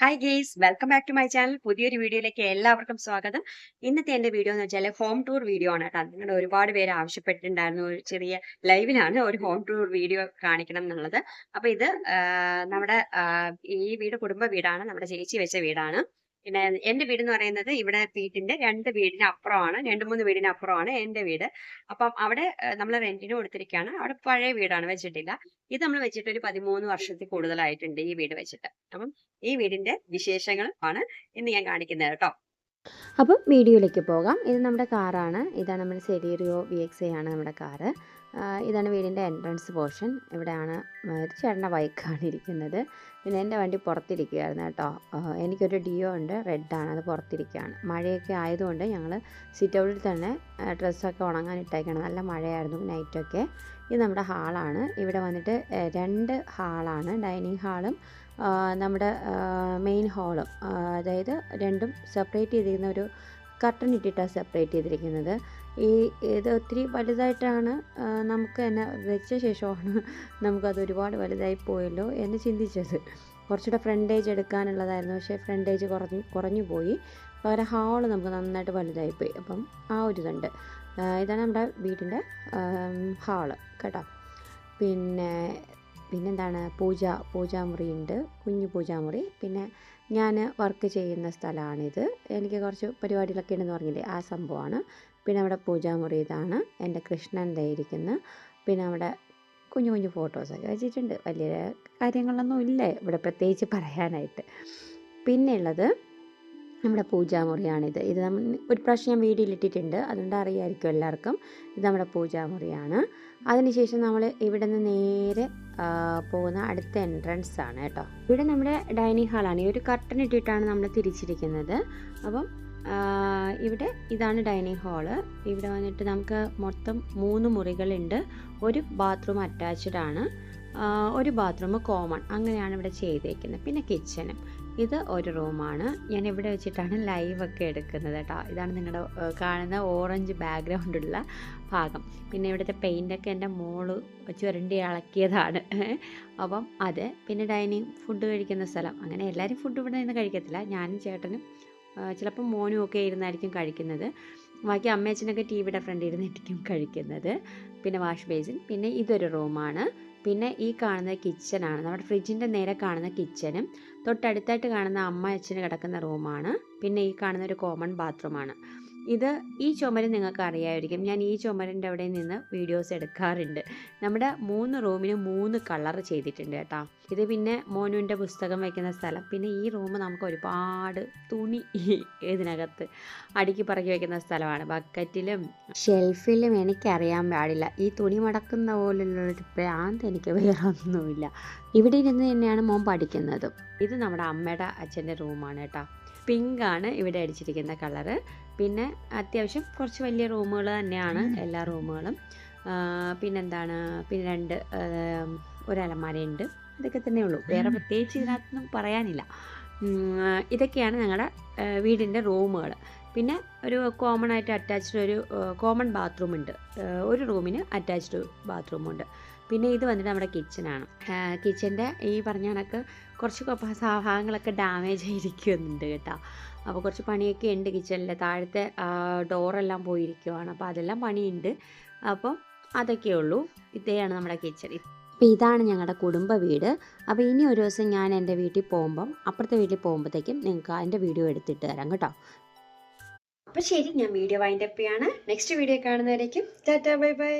Hi guys welcome back to my channel പുതിയൊരു വീഡിയോയിലേക്ക് എല്ലാവർക്കും സ്വാഗതം. ഇന്നത്തെ എന്റെ വീഡിയോ എന്ന് വെച്ചാൽ ഹോം ടൂർ വീഡിയോ ആണ് കേട്ടോ. നിങ്ങളുടെ ഒരുപാട് പേര് ആവശ്യപ്പെട്ടിട്ടുണ്ടായിരുന്നു ഒരു ചെറിയ ലൈവിലാണ് ഒരു ഹോം ടൂർ വീഡിയോ കാണിക്കണം എന്നുള്ളത്. അപ്പോൾ ഇത് നമ്മുടെ ഈ വീട് കുടുംബ വീടാണ് നമ്മുടെ ചേച്ചി വെച്ച വീടാണ്. പിന്നെ എന്റെ വീട് എന്ന് പറയുന്നത് ഇവിടെ വീട്ടിന്റെ രണ്ട് വീടിന് അപ്പുറമാണ് രണ്ട് മൂന്ന് വീടിന് അപ്പുറമാണ് എന്റെ വീട്. അപ്പം അവിടെ നമ്മൾ റെന്റിന് കൊടുത്തിരിക്കുകയാണ്. അവിടെ പഴയ വീടാണ് വെച്ചിട്ടില്ല. ഇത് നമ്മൾ വെച്ചിട്ട് ഒരു പതിമൂന്ന് വർഷത്തിൽ കൂടുതലായിട്ടുണ്ട് ഈ വീട് വെച്ചിട്ട്. അപ്പം ഈ വീടിന്റെ വിശേഷങ്ങൾ ആണ് ഇന്ന് ഞാൻ കാണിക്കുന്നത് കേട്ടോ. അപ്പം വീഡിയോയിലേക്ക് പോകാം. ഇത് നമ്മുടെ കാറാണ്. ഇതാണ് നമ്മുടെ സെരീറിയോ വി എക്സ് ആണ് നമ്മുടെ കാറ്. ഇതാണ് വീടിന്റെ എൻട്രൻസ് പോർഷൻ ഇവിടെയാണ് ഒരു ചേട്ടന്റെ ബൈക്കാണ് ഇരിക്കുന്നത്. പിന്നെ എന്റെ വണ്ടി പുറത്തിരിക്കുകയായിരുന്നു കേട്ടോ. എനിക്കൊരു ഡിയോ ഉണ്ട് റെഡാണ് അത് പുറത്തിരിക്കുകയാണ്. മഴയൊക്കെ ആയതുകൊണ്ട് ഞങ്ങൾ സിറ്റ് ഔട്ടിൽ തന്നെ ഡ്രസ്സൊക്കെ ഉണങ്ങാൻ ഇട്ടേക്കാണ്. നല്ല മഴയായിരുന്നു നൈറ്റൊക്കെ ഇത് നമ്മുടെ ഹാളാണ് ഇവിടെ വന്നിട്ട് രണ്ട് ഹാളാണ് ഡൈനിങ് ഹാളും നമ്മുടെ മെയിൻ ഹാളും അതായത് രണ്ടും സെപ്പറേറ്റ് ചെയ്തിരിക്കുന്ന ഒരു കർട്ടൻ ഇട്ടിട്ടാണ് സെപ്പറേറ്റ് ചെയ്തിരിക്കുന്നത്. ഈ ഇത് ഒത്തിരി വലുതായിട്ടാണ് നമുക്ക് തന്നെ വെച്ച ശേഷമാണ് നമുക്കത് ഒരുപാട് വലുതായി പോയല്ലോ എന്ന് ചിന്തിച്ചത്. കുറച്ചുകൂടെ ഫ്രണ്ടേജ് എടുക്കാനുള്ളതായിരുന്നു പക്ഷേ ഫ്രണ്ടേജ് കുറഞ്ഞു കുറഞ്ഞു പോയി. പകരം ഹാൾ നമുക്ക് നന്നായിട്ട് വലുതായിപ്പോയി അപ്പം ആ ഒരു ഇതുണ്ട്. ഇതാണ് നമ്മുടെ വീടിന്റെ ഹാൾ കേട്ടോ. പിന്നെ പിന്നെന്താണ് പൂജ പൂജാമുറി ഉണ്ട് കുഞ്ഞു പൂജാമുറി. പിന്നെ ഞാൻ വർക്ക് ചെയ്യുന്ന സ്ഥലമാണിത്. എനിക്ക് കുറച്ച് പരിപാടികളൊക്കെ ഉണ്ടെന്ന് പറഞ്ഞില്ലേ ആ സംഭവമാണ്. പിന്നെ അവിടെ പൂജാമുറി ഇതാണ്. എന്റെ കൃഷ്ണൻ ഇരിക്കുന്നു. പിന്നെ അവിടെ കുഞ്ഞു കുഞ്ഞു ഫോട്ടോസൊക്കെ വെച്ചിട്ടുണ്ട്. വലിയ കാര്യങ്ങളൊന്നും ഇല്ല? ഇവിടെ പ്രത്യേകിച്ച് പറയാനായിട്ട്. പിന്നെ ഉള്ളത് നമ്മുടെ പൂജാമുറിയാണിത്. ഇത് നമ്മൾ ഒരു പ്രാവശ്യം ഞാൻ വീഡിയോയിലിട്ടിട്ടുണ്ട് അതുകൊണ്ട് അറിയാമായിരിക്കും എല്ലാവർക്കും. ഇത് നമ്മുടെ പൂജാമുറിയാണ്. അതിനുശേഷം നമ്മൾ ഇവിടെ നിന്ന് നേരെ പോകുന്ന അടുത്ത എൻട്രൻസ് ആണ് കേട്ടോ. ഇവിടെ നമ്മുടെ ഡൈനിങ് ഹാളാണ് ഈ ഒരു കർട്ടൻ ഇട്ടിട്ടാണ് നമ്മൾ തിരിച്ചിരിക്കുന്നത്. അപ്പം ഇവിടെ ഇതാണ് ഡൈനിങ് ഹാൾ ഇവിടെ വന്നിട്ട് നമുക്ക് മൊത്തം മൂന്ന് മുറികളുണ്ട്. ഒരു ബാത്റൂം അറ്റാച്ച്ഡ് ആണ്. ഒരു ബാത്റൂം കോമൺ അങ്ങനെയാണ് ഇവിടെ ചെയ്തേക്കുന്നത്. പിന്നെ കിച്ചനും ഇത് ഒരു റൂമാണ് ഞാൻ ഇവിടെ വെച്ചിട്ടാണ് ലൈവ് ഒക്കെ എടുക്കുന്നത് കേട്ടോ ഇതാണ് നിങ്ങളുടെ കാണുന്ന ഓറഞ്ച് ബാക്ക്ഗ്രൗണ്ടുള്ള ഭാഗം. പിന്നെ ഇവിടുത്തെ പെയിന്റൊക്കെ എന്റെ മോൾ ചുരണ്ടി ഇളക്കിയതാണ് അപ്പം അത് പിന്നെ ഡൈനിങ് ഫുഡ് കഴിക്കുന്ന സ്ഥലം. അങ്ങനെ എല്ലാവരും ഫുഡ് ഇവിടെ നിന്ന് കഴിക്കത്തില്ല. ഞാനും ചേട്ടനും ചിലപ്പോൾ മോനും ഒക്കെ ഇരുന്നായിരിക്കും കഴിക്കുന്നത്. ബാക്കി അമ്മയച്ചനൊക്കെ ടി വിയുടെ ഫ്രണ്ട് ഇരുന്നായിരിക്കും കഴിക്കുന്നത്. പിന്നെ വാഷ് ബേസിൻ പിന്നെ ഇതൊരു റൂമാണ് പിന്നെ ഈ കാണുന്ന കിച്ചണാണ് നമ്മുടെ ഫ്രിഡ്ജിന്റെ നേരെ കാണുന്ന കിച്ചനും തൊട്ടടുത്തായിട്ട് കാണുന്ന അമ്മ അച്ഛന് കിടക്കുന്ന റൂമാണ് പിന്നെ ഈ കാണുന്ന ഒരു കോമൺ ബാത്റൂമാണ് ഇത് ഈ ചുമര് നിങ്ങൾക്ക് അറിയാമായിരിക്കും ഞാൻ ഈ ചുമരിന്റെ അവിടെ നിന്ന് വീഡിയോസ് എടുക്കാറുണ്ട്. നമ്മുടെ മൂന്ന് റൂമിന് മൂന്ന് കളർ ചെയ്തിട്ടുണ്ട് കേട്ടോ. ഇത് പിന്നെ മോനുവിന്റെ പുസ്തകം വയ്ക്കുന്ന സ്ഥലം. പിന്നെ ഈ റൂം നമുക്ക് ഒരുപാട് തുണി ഇതിനകത്ത് അടുക്കി പറക്കി വയ്ക്കുന്ന സ്ഥലമാണ്. ബക്കറ്റിലും ഷെൽഫിലും എനിക്കറിയാൻ പാടില്ല. ഈ തുണി മടക്കുന്ന പോലുള്ളൊരു പ്രാന്ത് എനിക്ക് വേറെ ഒന്നുമില്ല ഇവിടെ ഇരുന്ന് തന്നെയാണ് മോൻ പഠിക്കുന്നതും. ഇത് നമ്മുടെ അമ്മയുടെ അച്ഛന്റെ റൂമാണ് കേട്ടോ. പിങ്ക് ആണ് ഇവിടെ അടിച്ചിരിക്കുന്ന കളറ്. പിന്നെ അത്യാവശ്യം കുറച്ച് വലിയ റൂമുകൾ തന്നെയാണ് എല്ലാ റൂമുകളും. പിന്നെന്താണ് പിന്നെ രണ്ട് ഒരു അലമാരയുണ്ട്. ഇതൊക്കെ തന്നെ ഉള്ളൂ. വേറെ പ്രത്യേകിച്ച് ഇതിനകത്തൊന്നും പറയാനില്ല. ഇതൊക്കെയാണ് ഞങ്ങളുടെ വീടിന്റെ റൂമുകൾ പിന്നെ ഒരു കോമൺ ആയിട്ട് അറ്റാച്ച്ഡ് ഒരു കോമൺ ബാത്റൂം ഉണ്ട് ഒരു റൂമിന് അറ്റാച്ച്ഡ് ബാത്റൂമുണ്ട്. പിന്നെ ഇത് വന്നിട്ട് നമ്മുടെ കിച്ചനാണ് കിച്ചന്റെ ഈ പറഞ്ഞ കണക്ക് കുറച്ച് ഭാഗങ്ങളൊക്കെ ഡാമേജ് ആയിരിക്കുന്നുണ്ട് കേട്ടോ. അപ്പോൾ കുറച്ച് പണിയൊക്കെ ഉണ്ട് കിച്ചണിൽ താഴത്തെ ഡോറെല്ലാം പോയിരിക്കുവാണ്. അപ്പോൾ അതെല്ലാം പണിയുണ്ട്. അപ്പോൾ അതൊക്കെ ഉള്ളൂ. ഇതേയാണ് നമ്മുടെ കിച്ചൺ അപ്പോൾ ഇതാണ് ഞങ്ങളുടെ കുടുംബ വീട്. അപ്പോൾ ഇനി ഒരു ദിവസം ഞാൻ എന്റെ വീട്ടിൽ പോകുമ്പം അപ്പുറത്തെ വീട്ടിൽ പോകുമ്പോഴത്തേക്കും നിങ്ങൾക്ക് അതിന്റെ വീഡിയോ എടുത്തിട്ട് തരാം കേട്ടോ. അപ്പോൾ ശരി ഞാൻ വീഡിയോ വൈൻഡപ്പ് ചെയ്യാണ്. Next video കാണുന്നവരേക്കും. Tata bye bye.